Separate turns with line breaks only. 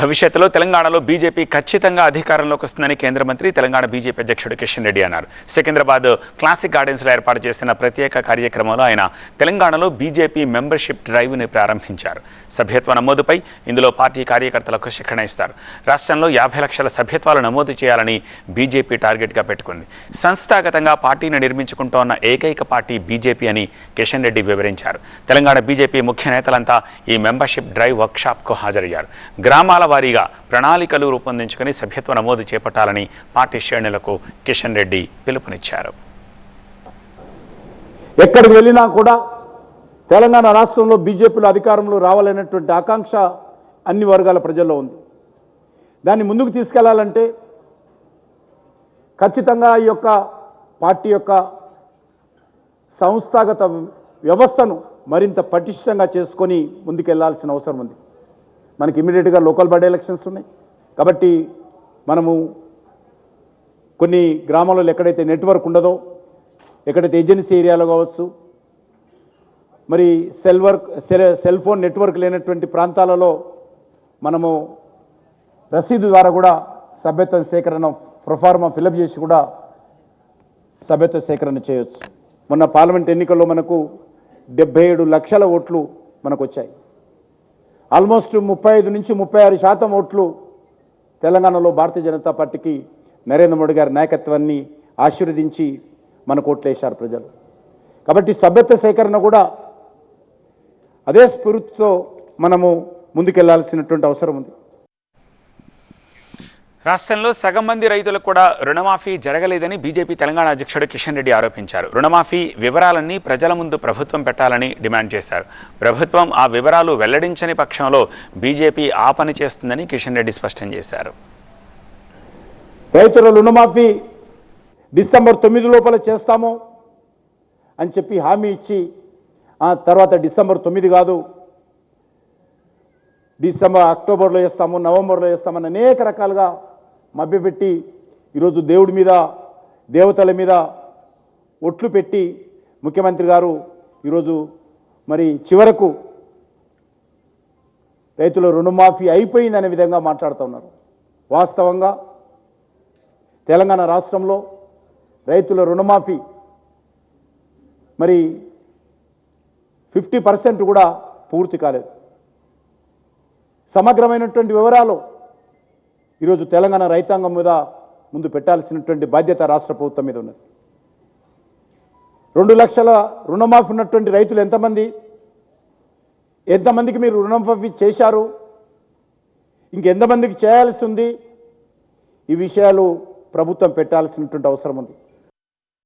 భవిష్యత్తులో తెలంగాణలో బీజేపీ ఖచ్చితంగా అధికారంలోకి వస్తుందని కేంద్ర మంత్రి తెలంగాణ బీజేపీ అధ్యక్షుడు కిషన్ రెడ్డి అన్నారు. సికింద్రాబాద్ క్లాసిక్ గార్డెన్స్లో ఏర్పాటు చేసిన ప్రత్యేక కార్యక్రమంలో ఆయన తెలంగాణలో బీజేపీ మెంబర్షిప్ డ్రైవ్ని ప్రారంభించారు. సభ్యత్వ నమోదుపై ఇందులో పార్టీ కార్యకర్తలకు శిక్షణ ఇస్తారు రాష్ట్రంలో యాభై లక్షల సభ్యత్వాలు నమోదు చేయాలని బీజేపీ టార్గెట్గా పెట్టుకుంది. సంస్థాగతంగా పార్టీని నిర్మించుకుంటోన్న ఏకైక పార్టీ బీజేపీ అని కిషన్ రెడ్డి వివరించారు. తెలంగాణ బీజేపీ ముఖ్య నేతలంతా ఈ మెంబర్షిప్ డ్రైవ్ వర్క్షాప్కు హాజరయ్యారు. గ్రామాల వారీగా ప్రణాళికలు రూపొందించుకుని సభ్యత్వ నమోదు చేపట్టాలని పార్టీ శ్రేణులకు కిషన్ రెడ్డి పిలుపునిచ్చారు.
ఎక్కడికి వెళ్ళినా కూడా తెలంగాణ రాష్ట్రంలో బీజేపీలో అధికారంలో రావాలనేటువంటి ఆకాంక్ష అన్ని వర్గాల ప్రజల్లో ఉంది. దాన్ని ముందుకు తీసుకెళ్ళాలంటే ఖచ్చితంగా ఈ యొక్క పార్టీ యొక్క సంస్థాగత వ్యవస్థను మరింత పటిష్టంగా చేసుకొని ముందుకెళ్ళాల్సిన అవసరం ఉంది. మనకి ఇమీడియట్గా లోకల్ బాడీ ఎలక్షన్స్ ఉన్నాయి. కాబట్టి మనము కొన్ని గ్రామాలలో ఎక్కడైతే నెట్వర్క్ ఉండదో ఎక్కడైతే ఏజెన్సీ ఏరియాలో కావచ్చు మరి cell work cell phone network లేనటువంటి ప్రాంతాలలో మనము రసీదు ద్వారా కూడా సభ్యత్వ సేకరణ ప్రొఫార్మా ఫిలప్ చేసి కూడా సభ్యత్వ సేకరణ చేయొచ్చు. మొన్న పార్లమెంట్ ఎన్నికల్లో మనకు డెబ్బై ఏడు లక్షల ఓట్లు మనకు వచ్చాయి. ఆల్మోస్ట్ ముప్పై ఐదు నుంచి ముప్పై ఆరు శాతం ఓట్లు తెలంగాణలో భారతీయ జనతా పార్టీకి నరేంద్ర మోడీ గారి నాయకత్వాన్ని ఆశీర్వదించి మనకు ఓట్లేశారు ప్రజలు. కాబట్టి సభ్యత్వ సేకరణ కూడా అదే స్ఫూర్తితో మనము ముందుకెళ్ళాల్సినటువంటి అవసరం ఉంది.
రాష్ట్రంలో సగం మంది రైతులకు కూడా రుణమాఫీ జరగలేదని బీజేపీ తెలంగాణ అధ్యక్షుడు కిషన్ రెడ్డి ఆరోపించారు. రుణమాఫీ వివరాలన్నీ ప్రజల ముందు ప్రభుత్వం పెట్టాలని డిమాండ్ చేశారు. ప్రభుత్వం ఆ వివరాలు వెల్లడించని పక్షంలో బీజేపీ ఆ పని చేస్తుందని కిషన్ రెడ్డి స్పష్టం చేశారు.
రైతుల రుణమాఫీ డిసెంబర్ తొమ్మిది లోపల చేస్తాము అని చెప్పి హామీ ఇచ్చి ఆ తర్వాత డిసెంబర్ తొమ్మిది కాదు డిసెంబర్ అక్టోబర్లో చేస్తాము నవంబర్లో వేస్తామని అనేక రకాలుగా మభ్యపెట్టి ఈరోజు దేవుడి మీద దేవతల మీద ఒట్లు పెట్టి ముఖ్యమంత్రి గారు ఈరోజు మరి చివరకు రైతుల రుణమాఫీ అయిపోయిందనే విధంగా మాట్లాడుతూ ఉన్నారు. వాస్తవంగా తెలంగాణ రాష్ట్రంలో రైతుల రుణమాఫీ మరి ఫిఫ్టీ పర్సెంట్ కూడా పూర్తి కాలేదు. సమగ్రమైనటువంటి వివరాలు ఈరోజు తెలంగాణ రైతాంగం మీద ముందు పెట్టాల్సినటువంటి బాధ్యత రాష్ట్ర ప్రభుత్వం మీద ఉన్నది. రెండు లక్షల రుణమాఫీ ఉన్నటువంటి రైతులు ఎంతమంది? ఎంతమందికి మీరు రుణమాఫీ చేశారు? ఇంకెంతమందికి చేయాల్సి ఉంది? ఈ విషయాలు ప్రభుత్వం పెట్టాల్సినటువంటి అవసరం ఉంది.